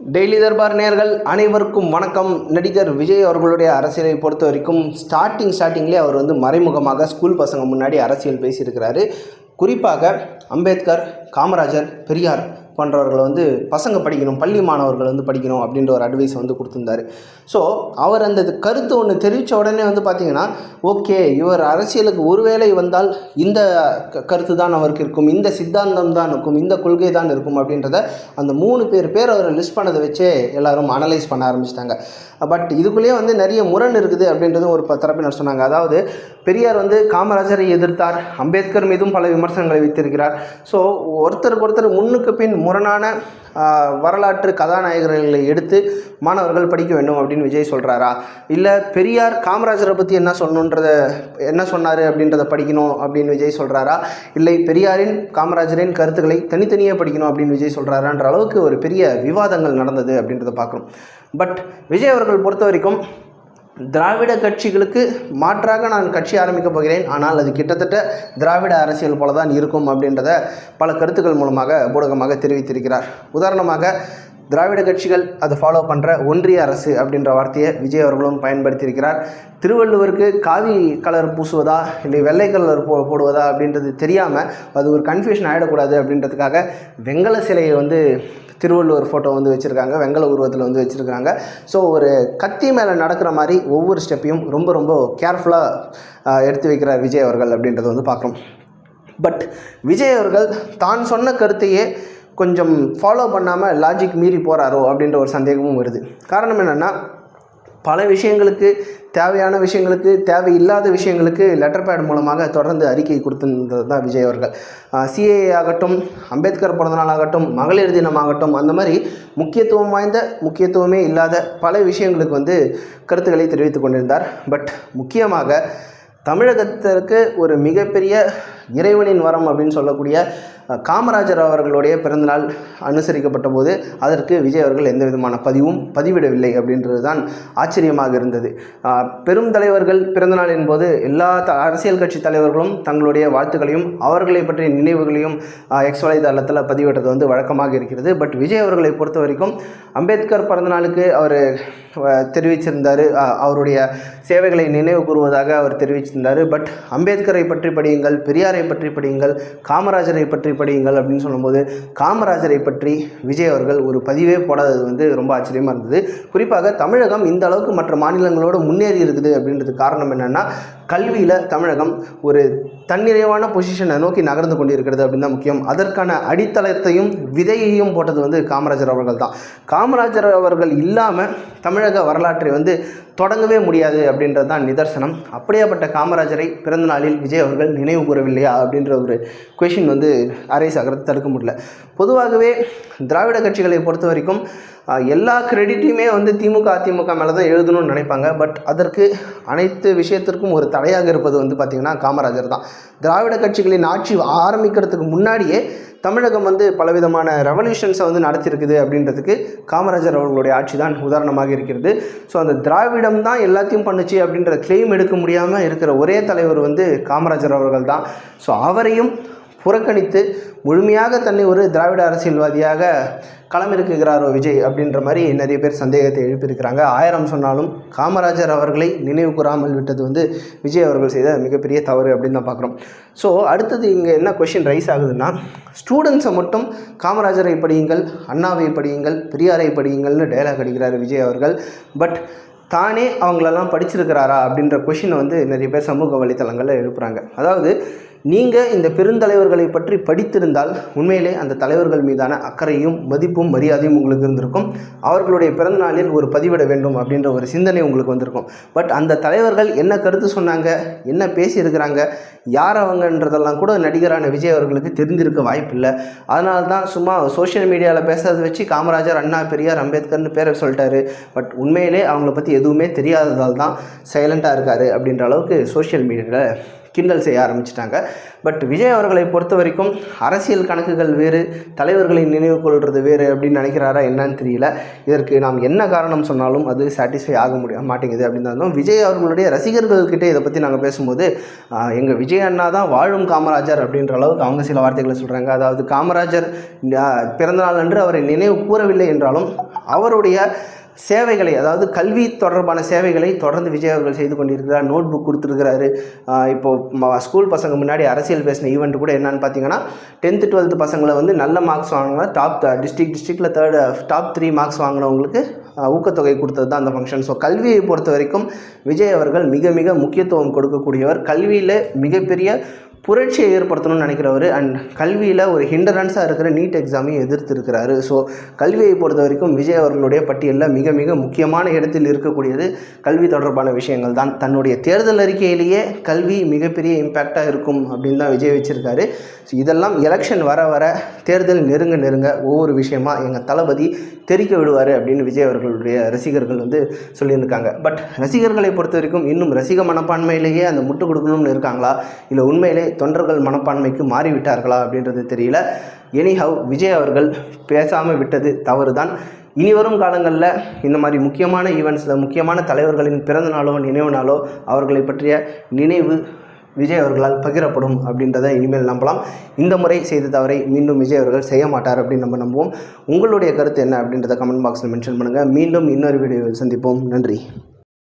Daily Darbar நேர்கள் அனைவருக்கும் வணக்கம். நடிகர் விஜய் அவர்களுடைய அரசியலை பொறுத்த வரைக்கும் ஸ்டார்டிங் ஸ்டார்டிங்லேயே அவர் வந்து மறைமுகமாக ஸ்கூல் பசங்க முன்னாடி அரசியல் பேசியிருக்கிறாரு. குறிப்பாக அம்பேத்கர் காமராஜர் பெரியார் போன்றவர்கள் வந்து பசங்க படிக்கணும் பள்ளி மாணவர்கள் வந்து படிக்கணும் அப்படின்ற ஒரு அட்வைஸ் வந்து கொடுத்துருந்தாரு. ஸோ அவர் அந்த கருத்து ஒன்று தெரிவித்த உடனே வந்து பார்த்தீங்கன்னா ஓகே இவர் அரசியலுக்கு ஒருவேளை வந்தால் இந்த க- கருத்து தான் அவருக்கு இருக்கும் இந்த சித்தாந்தம் தான் இருக்கும் இந்த கொள்கை தான் இருக்கும் அப்படின்றத அந்த மூணு பேர் பேர் அவரை லிஸ்ட் பண்ணதை வச்சே எல்லாரும் அனலைஸ் பண்ண ஆரம்பிச்சிட்டாங்க. பட் இதுக்குள்ளேயே வந்து நிறைய முரண் இருக்குது அப்படின்றதும் ஒரு ப- தரப்பினர் சொன்னாங்க. அதாவது பெரியார் வந்து காமராஜரை எதிர்த்தார். அம்பேத்கர் மீதும் பல விமர்சனங்களை வைத்திருக்கிறார். ஸோ ஒருத்தருக்கு ஒருத்தர் முன்னுக்கு பின் முரணான வரலாற்று கதாநாயகர்களை எடுத்து மாணவர்கள் படிக்க வேண்டும் அப்படின்னு விஜய் சொல்கிறாரா இல்லை பெரியார் காமராஜரை பற்றி என்ன சொல்லணுன்றத என்ன சொன்னார் அப்படின்றத படிக்கணும் அப்படின்னு விஜய் சொல்கிறாரா இல்லை பெரியாரின் காமராஜரின் கருத்துக்களை தனித்தனியாக படிக்கணும் அப்படின்னு விஜய் சொல்கிறாரான்ற அளவுக்கு ஒரு பெரிய விவாதங்கள் நடந்தது அப்படின்றத பார்க்குறோம். பட் விஜய் அவர்கள் பொறுத்த வரைக்கும் திராவிட கட்சிகளுக்கு மாற்றாக நான் கட்சி ஆரம்பிக்கப் போகிறேன். ஆனால் அது கிட்டத்தட்ட திராவிட அரசியல் போல தான் இருக்கும் அப்படின்றத பல கருத்துக்கள் மூலமாக ஊடகமாக தெரிவித்திருக்கிறார். உதாரணமாக திராவிட கட்சிகள் அதை ஃபாலோ பண்ணுற ஒன்றிய அரசு அப்படின்ற வார்த்தையை விஜய் அவர்களும் பயன்படுத்தியிருக்கிறார். திருவள்ளுவருக்கு காவி கலர் பூசுவதா இல்லை வெள்ளை கலர் போ போடுவதா அப்படின்றது தெரியாமல் அது ஒரு கன்ஃபியூஷன் ஆகிடக்கூடாது அப்படின்றதுக்காக வெங்கல சிலையை வந்து திருவள்ளுவர் ஃபோட்டோ வந்து வச்சுருக்காங்க. வெங்கல உருவத்தில் வந்து வச்சுருக்காங்க. ஸோ ஒரு கத்தி மேலே நடக்கிற மாதிரி ஒவ்வொரு ஸ்டெப்பையும் ரொம்ப ரொம்ப கேர்ஃபுல்லாக எடுத்து வைக்கிறார் விஜய் அவர்கள் அப்படின்றத வந்து பார்க்குறோம். பட் விஜய் அவர்கள் தான் சொன்ன கருத்தையே கொஞ்சம் ஃபாலோ பண்ணாமல் லாஜிக் மீறி போகிறாரோ அப்படின்ற ஒரு சந்தேகமும் வருது. காரணம் என்னென்னா பல விஷயங்களுக்கு தேவையான விஷயங்களுக்கு தேவையில்லாத விஷயங்களுக்கு லெட்டர் பேட் மூலமாக தொடர்ந்து அறிக்கை கொடுத்திருந்தது தான் விஜய் அவர்கள். சிஏஏ ஆகட்டும் அம்பேத்கர் பிறந்தநாள் ஆகட்டும் மகளிர் தினம் ஆகட்டும் அந்த மாதிரி முக்கியத்துவம் வாய்ந்த முக்கியத்துவமே இல்லாத பல விஷயங்களுக்கு வந்து கருத்துக்களை தெரிவித்து கொண்டிருந்தார். பட் முக்கியமாக தமிழகத்திற்கு ஒரு மிகப்பெரிய இறைவனின் வரம் அப்படின்னு சொல்லக்கூடிய காமராஜர் அவர்களுடைய பிறந்தநாள் அனுசரிக்கப்பட்ட போது அதற்கு விஜய் அவர்கள் எந்த விதமான பதிவும் பதிவிடவில்லை அப்படின்றது தான் ஆச்சரியமாக இருந்தது. பெரும் தலைவர்கள் பிறந்தநாளின் போது எல்லா த அரசியல் கட்சி தலைவர்களும் தங்களுடைய வாழ்த்துக்களையும் அவர்களை பற்றிய நினைவுகளையும் எக்ஸ் வலைதளத்தில் பதிவிடுறது வந்து வழக்கமாக இருக்கிறது. பட் விஜய் அவர்களை பொறுத்த வரைக்கும் அம்பேத்கர் பிறந்தநாளுக்கு அவர் தெரிவிச்சிருந்தார். அவருடைய சேவைகளை நினைவு கூறுவதாக அவர் தெரிவிச்சிருந்தார். பட் அம்பேத்கரை பற்றி படியுங்கள் பெரியாரை பற்றி படியுங்கள் காமராஜரை பற்றி படியுங்கள் அப்படின்னு சொல்லும்போது காமராஜரை பற்றி விஜய் அவர்கள் ஒரு பதிவே போடாதது வந்து ரொம்ப ஆச்சரியமாக இருந்தது. குறிப்பாக தமிழகம் இந்த அளவுக்கு மற்ற மாநிலங்களோடு முன்னேறி இருக்குது அப்படின்றது காரணம் என்னென்னா கல்வியில் தமிழகம் ஒரு தன்னிறைவான பொசிஷனை நோக்கி நகர்ந்து கொண்டிருக்கிறது அப்படின்னு தான் முக்கியம். அதற்கான அடித்தளத்தையும் விதையையும் போட்டது வந்து காமராஜர் அவர்கள் தான். காமராஜர் அவர்கள் இல்லாமல் தமிழக வரலாற்றை வந்து தொடங்கவே முடியாது அப்படின்றது தான் நிதர்சனம். அப்படியேப்பட்ட காமராஜரை பிறந்த நாளில் விஜய் அவர்கள் நினைவு கூறவில்லையா அப்படின்ற ஒரு கொஷின் வந்து அரைஸ் ஆகிறது தடுக்க முடியல. பொதுவாகவே திராவிட கட்சிகளை பொறுத்த வரைக்கும் எல்லா கிரெடிட்டையுமே வந்து திமுக அதிமுக மேலே தான் எழுதணும்னு நினைப்பாங்க. பட் அதற்கு அனைத்து விஷயத்திற்கும் ஒரு தடையாக இருப்பது வந்து பார்த்திங்கன்னா காமராஜர் தான். திராவிட கட்சிகளின் ஆட்சி ஆரம்பிக்கிறதுக்கு முன்னாடியே தமிழகம் வந்து பலவிதமான ரெவல்யூஷன்ஸை வந்து நடத்தியிருக்குது அப்படின்றதுக்கு காமராஜர் அவர்களுடைய ஆட்சி தான் உதாரணமாக இருக்கிறது. ஸோ அந்த திராவிடம் தான் எல்லாத்தையும் பண்ணுச்சு அப்படின்ற கிளைம் எடுக்க முடியாமல் இருக்கிற ஒரே தலைவர் வந்து காமராஜர் அவர்கள் தான். ஸோ அவரையும் புறக்கணித்து முழுமையாக தன்னை ஒரு திராவிட அரசியல்வாதியாக களமிறக்குகிறாரோ விஜய் அப்படின்ற மாதிரி நிறைய பேர் சந்தேகத்தை எழுப்பியிருக்கிறாங்க. ஆயிரம் சொன்னாலும் காமராஜர் அவர்களை நினைவு கூறாமல் விட்டது வந்து விஜய் அவர்கள் செய்த மிகப்பெரிய தவறு அப்படின்னு தான் பார்க்குறோம். ஸோ அடுத்தது இங்கே என்ன கொஷின் ரைஸ் ஆகுதுன்னா ஸ்டூடெண்ட்ஸை மட்டும் காமராஜரை படியுங்கள் அண்ணாவை படியுங்கள் பெரியாரை படியுங்கள்னு டைலாக் அடிக்கிறார் விஜய் அவர்கள். பட் தானே அவங்களெல்லாம் படிச்சிருக்கிறாரா அப்படின்ற கொஷினை வந்து நிறைய பேர் சமூக வலைத்தளங்களில் எழுப்புகிறாங்க அதாவது நீங்கள் இந்த பெருந்தலைவர்களை பற்றி படித்திருந்தால் உண்மையிலே அந்த தலைவர்கள் மீதான அக்கறையும் மதிப்பும் மரியாதையும் உங்களுக்கு இருந்திருக்கும். அவர்களுடைய பிறந்தநாளில் ஒரு பதிவிட வேண்டும் அப்படின்ற ஒரு சிந்தனை உங்களுக்கு வந்திருக்கும். பட் அந்த தலைவர்கள் என்ன கருத்து சொன்னாங்க என்ன பேசியிருக்கிறாங்க யார் அவங்கன்றதெல்லாம் கூட நடிகரான விஜய் அவர்களுக்கு தெரிஞ்சிருக்க வாய்ப்பில்லை. அதனால தான் சும்மா சோஷியல் மீடியாவில் பேசுறதை வச்சு காமராஜர் அண்ணா பெரியார் அம்பேத்கர்னு பேரை சொல்லிட்டாரு. பட் உண்மையிலே அவங்கள பற்றி எதுவுமே தெரியாததால் தான் சைலண்ட்டாக இருக்காரு அப்படின்ற அளவுக்கு சோஷியல் மீடியாவில் கிண்டல் செய்ய ஆரம்பிச்சிட்டாங்க. பட் விஜய் அவர்களை பொறுத்த வரைக்கும் அரசியல் கணக்குகள் வேறு தலைவர்களை நினைவு கொள்வது வேறு அப்படின்னு நினைக்கிறாரா என்னன்னு தெரியல. இதற்கு நாம் என்ன காரணம் சொன்னாலும் அது சாட்டிஸ்ஃபை ஆக முடிய மாட்டேங்குது அப்படின்னு இருந்தாலும் விஜய் அவர்களுடைய ரசிகர்கள்கிட்ட இதை பற்றி நாங்கள் பேசும்போது எங்கள் விஜய் அண்ணா தான் வாழும் காமராஜர் அப்படின்ற அளவுக்கு அவங்க சில வார்த்தைகளை சொல்கிறாங்க அதாவது காமராஜர் பிறந்தநாள் அன்று அவரை நினைவு கூறவில்லை என்றாலும் அவருடைய சேவைகளை அதாவது கல்வி தொடர்பான சேவைகளை தொடர்ந்து விஜய் அவர்கள் செய்து கொண்டிருக்கிறார். நோட் புக் கொடுத்துருக்கிறாரு இப்போது ஸ்கூல் பசங்க முன்னாடி அரசியல் பேசின ஈவெண்ட் கூட என்னன்னு பார்த்தீங்கன்னா டென்த்து டுவெல்த்து பசங்களை வந்து நல்ல மார்க்ஸ் வாங்கினா டாப் டிஸ்ட்ரிக்ட் டிஸ்ட்ரிக்டில் தேர்ட் டாப் த்ரீ மார்க்ஸ் வாங்கினவங்களுக்கு ஊக்கத்தொகை கொடுத்தது தான் அந்த ஃபங்க்ஷன் ஸோ கல்வியை பொறுத்த வரைக்கும் விஜய் அவர்கள் மிக மிக முக்கியத்துவம் கொடுக்கக்கூடியவர். கல்வியில் மிகப்பெரிய புரட்சியை ஏற்படுத்தணும்னு நினைக்கிறவர் அண்ட் கல்வியில் ஒரு ஹிண்டரன்ஸாக இருக்கிற நீட் எக்ஸாமையும் எதிர்த்து இருக்கிறாரு ஸோ கல்வியை பொறுத்த வரைக்கும் விஜய் அவர்களுடைய பட்டியலில் மிக மிக முக்கியமான இடத்தில் இருக்கக்கூடியது கல்வி தொடர்பான விஷயங்கள் தான். தன்னுடைய தேர்தல் அறிக்கையிலேயே கல்வி மிகப்பெரிய இம்பேக்டாக இருக்கும் அப்படின்னு தான் விஜய் வச்சுருக்காரு. ஸோ இதெல்லாம் எலெக்ஷன் வர வர தேர்தல் நெருங்க நெருங்க ஒவ்வொரு விஷயமா எங்கள் தளபதி தெரிக்க விடுவார் அப்படின்னு விஜய் அவர்களுடைய ரசிகர்கள் வந்து சொல்லியிருக்காங்க. பட் ரசிகர்களை பொறுத்த வரைக்கும் இன்னும் ரசிக மனப்பான்மையிலேயே அந்த முட்டு கொடுக்கணும்னு இருக்காங்களா? இல்லை உண்மையிலே தொண்டர்கள் மனப்பான்மைக்கு மாறிவிட்டார்களா அப்படின்றது தெரியல. எனிஹவ் விஜய் அவர்கள் பேசாமல் விட்டது தவறு தான் இனி வரும் காலங்களில் இந்த மாதிரி முக்கியமான ஈவெண்ட்ஸில் முக்கியமான தலைவர்களின் பிறந்த நாளோ நினைவு நாளோ அவர்களை பற்றிய நினைவு விஜய் அவர்களால் பகிரப்படும் அப்படின்றத இனிமேல் நம்பலாம். இந்த முறை செய்த தவறை மீண்டும் விஜய் அவர்கள் செய்ய மாட்டார் அப்படின்னு நம்ம நம்புவோம். உங்களுடைய கருத்து என்ன அப்படின்றத கமெண்ட் பாக்ஸில் மென்ஷன் பண்ணுங்கள் மீண்டும் இன்னொரு வீடியோவில் சந்திப்போம். நன்றி.